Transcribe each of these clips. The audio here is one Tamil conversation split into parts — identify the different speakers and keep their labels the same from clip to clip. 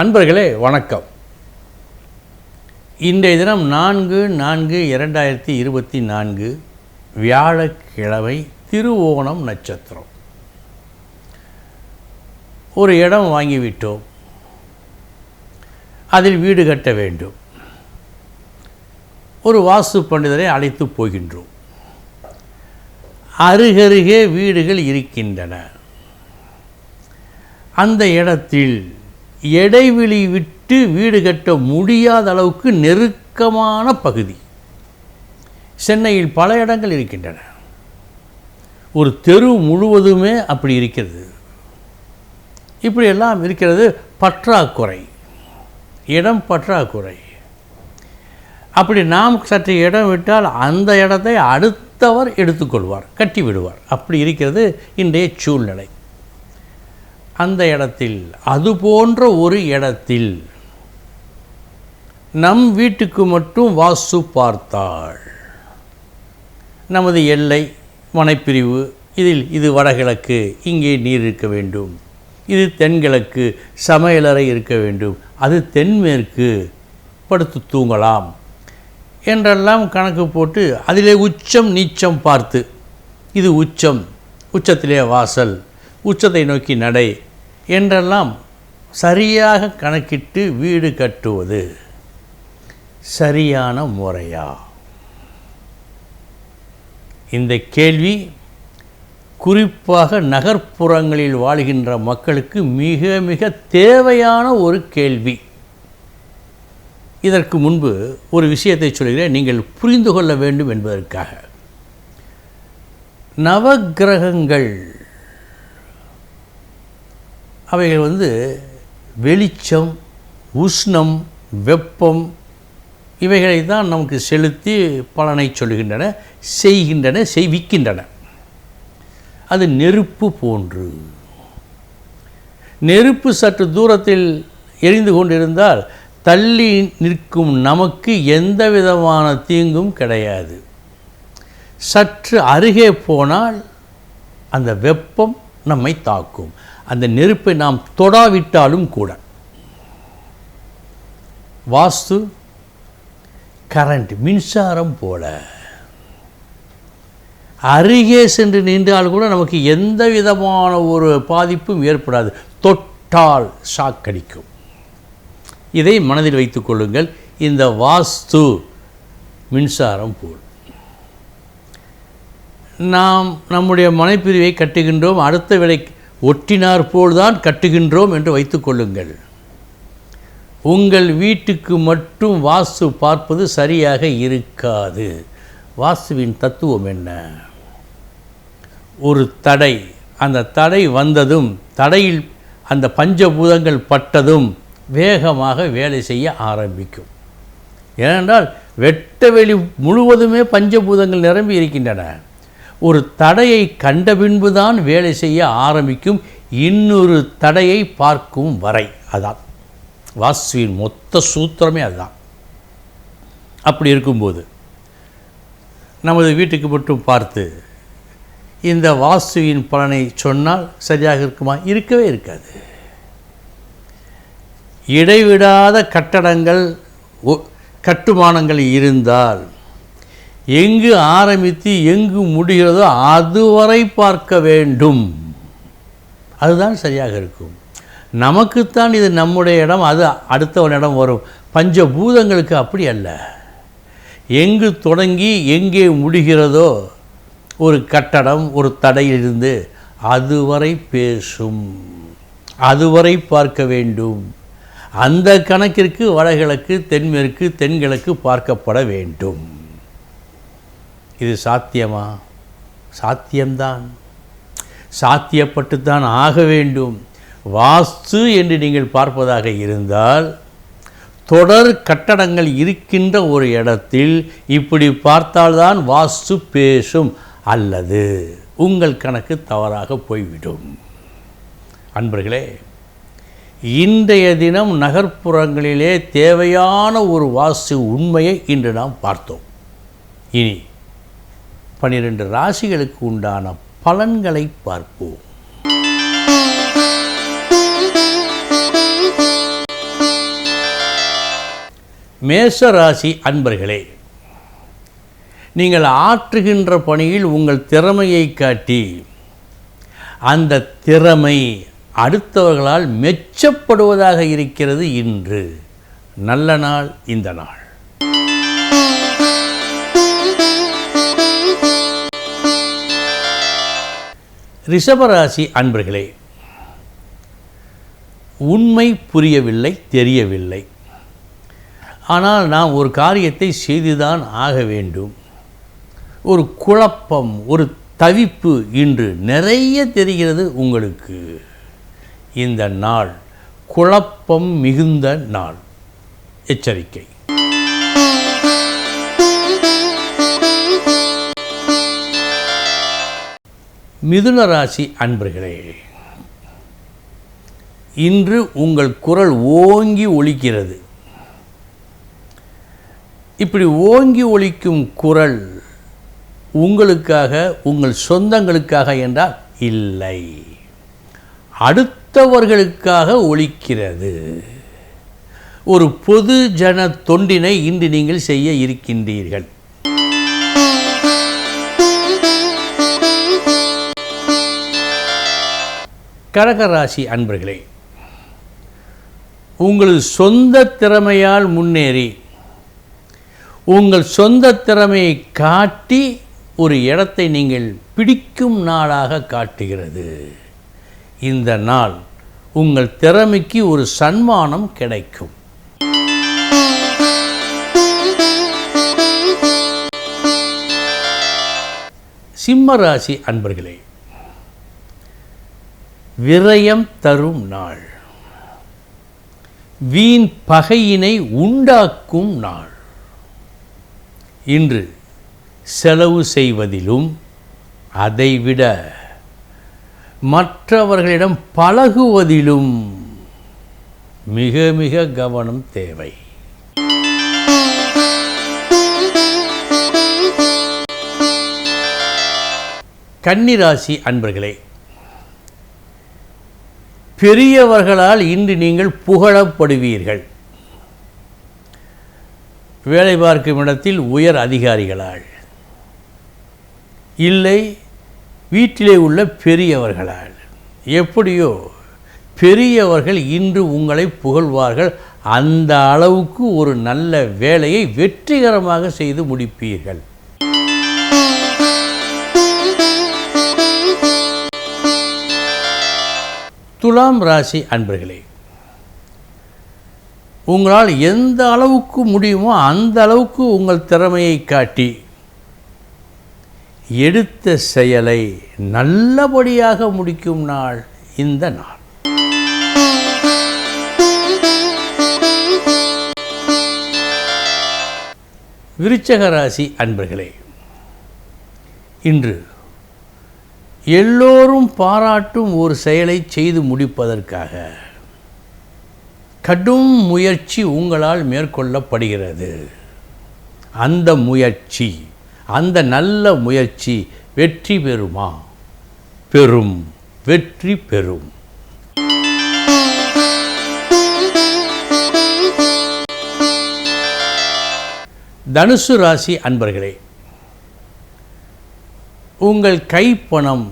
Speaker 1: அன்பர்களே வணக்கம். இன்றைய தினம் நான்கு நான்கு இரண்டாயிரத்தி இருபத்தி நான்கு வியாழக்கிழமை திருவோணம் நட்சத்திரம். ஒரு இடம் வாங்கிவிட்டோம். அதில் வீடு கட்ட வேண்டும். ஒரு வாஸ்து பண்டிதரை அழைத்து போகின்றோம். அருகருகே வீடுகள் இருக்கின்றன. அந்த இடத்தில் இடைவெளி விட்டு வீடு கட்ட முடியாத அளவுக்கு நெருக்கமான பகுதி. சென்னையில் பல இடங்கள் இருக்கின்றன. ஒரு தெரு முழுவதுமே அப்படி இருக்கிறது. இப்படியெல்லாம் இருக்கிறது பற்றாக்குறை. இடம் பற்றாக்குறை. அப்படி நாம் சற்று இடம் விட்டால் அந்த இடத்தை அடுத்தவர் எடுத்துக்கொள்வார் கட்டி விடுவார் அப்படி இருக்கிறது இன்றைய சூழ்நிலை. அந்த இடத்தில் அது போன்ற ஒரு இடத்தில் நம் வீட்டுக்கு மட்டும் வாசு பார்த்தாள். நமது எல்லை மனைப்பிரிவு இதில் இது வடகிழக்கு இங்கே நீர் இருக்க வேண்டும். இது தென்கிழக்கு சமையலறை இருக்க வேண்டும். அது தென்மேற்கு படுத்து தூங்கலாம் என்றெல்லாம் கணக்கு போட்டு அதிலே உச்சம் நீச்சம் பார்த்து இது உச்சம் உச்சத்திலே வாசல் உச்சத்தை நோக்கி நடை என்றெல்லாம் சரியாக கணக்கிட்டு வீடு கட்டுவது சரியான முறையா? இந்த கேள்வி குறிப்பாக நகர்ப்புறங்களில் வாழ்கின்ற மக்களுக்கு மிக மிக தேவையான ஒரு கேள்வி. இதற்கு முன்பு ஒரு விஷயத்தை சொல்கிறேன் நீங்கள் புரிந்து கொள்ள வேண்டும் என்பதற்காக. நவக்கிரகங்கள் அவைகள் வந்து வெளிச்சம் உஷ்ணம் வெப்பம் இவைகளை தான் நமக்கு செலுத்தி பலனை சொல்கின்றன செய்கின்றன செய்விக்கின்றன. அது நெருப்பு போன்று. நெருப்பு சற்று தூரத்தில் எரிந்து கொண்டிருந்தால் தள்ளி நிற்கும் நமக்கு எந்த விதமான தீங்கும் கிடையாது. சற்று அருகே போனால் அந்த வெப்பம் நம்மை தாக்கும். அந்த நெருப்பை நாம் தொடாவிட்டாலும் கூட. வாஸ்து கரண்ட் மின்சாரம் போல. அருகே சென்று நின்றால் கூட நமக்கு எந்த விதமான ஒரு பாதிப்பும் ஏற்படாது. தொட்டால் ஷாக் அடிக்கும் இதை மனதில் வைத்துக் கொள்ளுங்கள். இந்த வாஸ்து மின்சாரம் போல். நாம் நம்முடைய மனைப்பிரிவை கட்டுகின்றோம். அடுத்த விலை ஒட்டினார் போல்தான் கட்டுகின்றோம் என்று வைத்துக்கொள்ளுங்கள் உங்கள் வீட்டுக்கு மட்டும் வாஸ்து பார்ப்பது சரியாக இருக்காது. வாஸ்துவின் தத்துவம் என்ன? ஒரு தடை. அந்த தடை வந்ததும் தடையில் அந்த பஞ்சபூதங்கள் பட்டதும் வேகமாக வேலை செய்ய ஆரம்பிக்கும். ஏனென்றால் வெட்டவெளி முழுவதுமே பஞ்சபூதங்கள் நிரம்பி இருக்கின்றன. ஒரு தடையை கண்ட பின்புதான் வேலை செய்ய ஆரம்பிக்கும் இன்னொரு தடையை பார்க்கும் வரை. அதான். வாஸ்துவின் மொத்த சூத்திரமே அதுதான். அப்படி இருக்கும்போது நமது வீட்டுக்கு மட்டும் பார்த்து இந்த வாஸ்துவின் பலனை சொன்னால் சரியாக இருக்குமா? இருக்கவே இருக்காது. இடைவிடாத கட்டடங்கள் ஒ- கட்டுமானங்கள் இருந்தால் எங்கு ஆரம்பித்து எங்கு முடிகிறதோ அதுவரை பார்க்க வேண்டும். அதுதான் சரியாக இருக்கும். நமக்குத்தான் இது நம்முடைய இடம் அது அடுத்தவனிடம் வரும். பஞ்சபூதங்களுக்கு அப்படி அல்ல. எங்கு தொடங்கி எங்கே முடிகிறதோ ஒரு கட்டடம் ஒரு தடையிலிருந்து அதுவரை பேசும். அதுவரை பார்க்க வேண்டும். அந்த கணக்கிற்கு வடகிழக்கு தென்மேற்கு தென்கிழக்கு பார்க்கப்பட வேண்டும். இது சாத்தியமா? சாத்தியம்தான். சாத்தியப்பட்டுத்தான் ஆக வேண்டும். வாஸ்து என்று நீங்கள் பார்ப்பதாக இருந்தால் தொடர் கட்டடங்கள் இருக்கின்ற ஒரு இடத்தில் இப்படி பார்த்தால்தான் வாஸ்து பேசும். அல்லது உங்கள் கணக்கு தவறாக போய்விடும். அன்பர்களே இன்றைய தினம் நகர்ப்புறங்களிலே தேவையான ஒரு வாஸ்து உண்மையை இன்று நாம் பார்த்தோம். இனி பன்னிரெண்டு ராசிகளுக்கு உண்டான பலன்களை பார்ப்போம். மேச ராசி அன்பர்களே நீங்கள் ஆற்றுகின்ற பணியில் உங்கள் திறமையை காட்டி அந்த திறமை அடுத்தவர்களால் மெச்சப்படுவதாக இருக்கிறது இன்று நல்ல நாள் இந்த நாள். ரிஷபராசி அன்பர்களே உண்மை புரியவில்லை தெரியவில்லை. ஆனால் நாம் ஒரு காரியத்தை செய்துதான் ஆக வேண்டும். ஒரு குழப்பம் ஒரு தவிப்பு இன்று நிறைய தெரிகிறது உங்களுக்கு. இந்த நாள் குழப்பம் மிகுந்த நாள். எச்சரிக்கை. மிதுன ராசி அன்பர்களே இன்று உங்கள் குரல் ஓங்கி ஒழிக்கிறது இப்படி ஓங்கி ஒழிக்கும் குரல் உங்களுக்காக உங்கள் சொந்தங்களுக்காக என்றால் இல்லை. அடுத்தவர்களுக்காக ஒழிக்கிறது ஒரு பொது ஜன தொண்டினை இன்று நீங்கள் செய்ய இருக்கின்றீர்கள். கடகராசி அன்பர்களே உங்களது சொந்த திறமையால் முன்னேறி உங்கள் சொந்த திறமையை காட்டி ஒரு இடத்தை நீங்கள் பிடிக்கும் நாளாக காட்டுகிறது. இந்த நாள் உங்கள் திறமைக்கு ஒரு சன்மானம் கிடைக்கும். சிம்ம ராசி அன்பர்களே விரயம் தரும் நாள். வீண் பகையினை உண்டாக்கும் நாள். இன்று செலவு செய்வதிலும் அதைவிட மற்றவர்களிடம் பழகுவதிலும் மிக மிக கவனம் தேவை. கன்னிராசி அன்பர்களே பெரியவர்களால் இன்று நீங்கள் புகழப்படுவீர்கள். வேலை பார்க்கும் இடத்தில் உயர் அதிகாரிகளால். இல்லை வீட்டிலே உள்ள பெரியவர்களால். எப்படியோ பெரியவர்கள் இன்று உங்களை புகழ்வார்கள். அந்த அளவுக்கு ஒரு நல்ல வேலையை வெற்றிகரமாக செய்து முடிப்பீர்கள். துலாம் ராசி அன்பர்களே உங்களால் எந்த அளவுக்கு முடியுமோ அந்த அளவுக்கு உங்கள் திறமையை காட்டி எடுத்த செயலை நல்லபடியாக முடிக்கும் நாள் இந்த நாள். விருச்சக ராசி அன்பர்களே இன்று எல்லோரும் பாராட்டும் ஒரு செயலை செய்து முடிப்பதற்காக. கடும் முயற்சி உங்களால் மேற்கொள்ளப்படுகிறது. அந்த முயற்சி அந்த நல்ல முயற்சி வெற்றி பெறுமா? பெறும் வெற்றி பெறும். தனுசு ராசி அன்பர்களே உங்கள் கைப்பணம்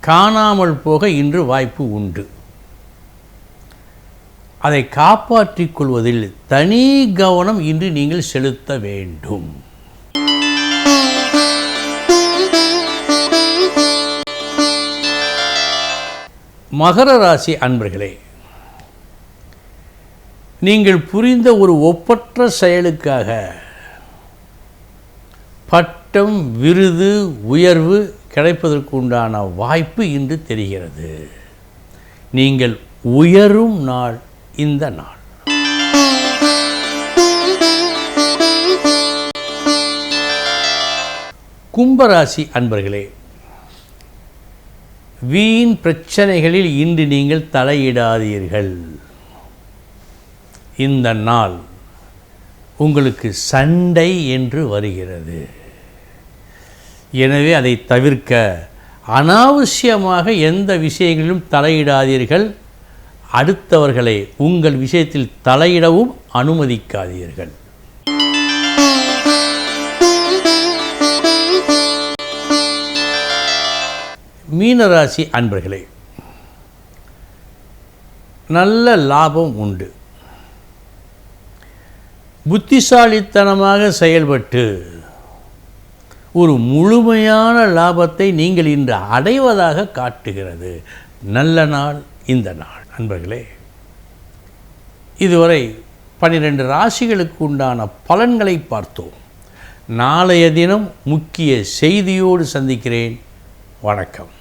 Speaker 1: காணாமல் போக இன்று வாய்ப்பு உண்டு. அதை காப்பாற்றிக் கொள்வதில் தனி கவனம் இன்று நீங்கள் செலுத்த வேண்டும். மகர ராசி அன்பர்களே நீங்கள் புரிந்த ஒரு ஒப்பற்ற செயலுக்காக பட்டம் விருது உயர்வு கிடைப்பதற்கு உண்டான வாய்ப்பு இன்று தெரிகிறது. நீங்கள் உயரும் நாள் இந்த நாள். கும்பராசி அன்பர்களே வீண் பிரச்சனைகளில் இன்று நீங்கள் தலையிடாதீர்கள். இந்த நாள் உங்களுக்கு சண்டை என்று வருகிறது. எனவே அதை தவிர்க்க அனாவசியமாக எந்த விஷயங்களிலும் தலையிடாதீர்கள். அடுத்தவர்களை உங்கள் விஷயத்தில் தலையிடவும் அனுமதிக்காதீர்கள். மீனராசி அன்பர்களே நல்ல லாபம் உண்டு. புத்திசாலித்தனமாக செயல்பட்டு ஒரு முழுமையான லாபத்தை நீங்கள் இன்று அடைவதாக காட்டுகிறது. நல்ல நாள் இந்த நாள். அன்பர்களே இதுவரை பன்னிரெண்டு ராசிகளுக்கு உண்டான பலன்களை பார்த்தோம். நாளைய தினம் முக்கிய செய்தியோடு சந்திக்கிறேன். வணக்கம்.